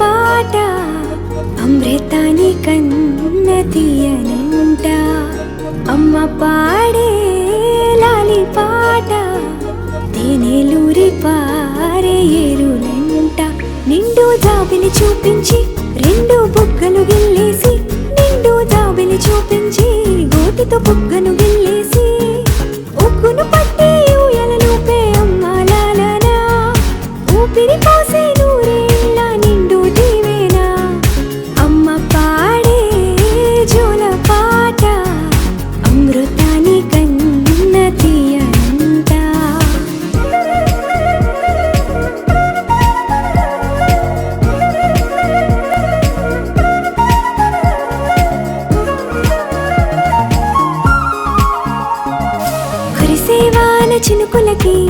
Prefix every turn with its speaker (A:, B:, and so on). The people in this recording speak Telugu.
A: పాట లేతాని కన్న తీయనంట. అమ్మ పాడే లాలి పాట తేనెలూరి పారే ఎరునంట నిండు జాబిని చూపించి రెండు బుగ్గలు గిల్లేసి నిండు జాబిని చూపించి గోటితో బుగ్గను గిల్లేసి. ఉగ్గును పట్టి ఊయల లూపే అమ్మ లాలనా ఊపిరి పోసే నూరే చినుకులకి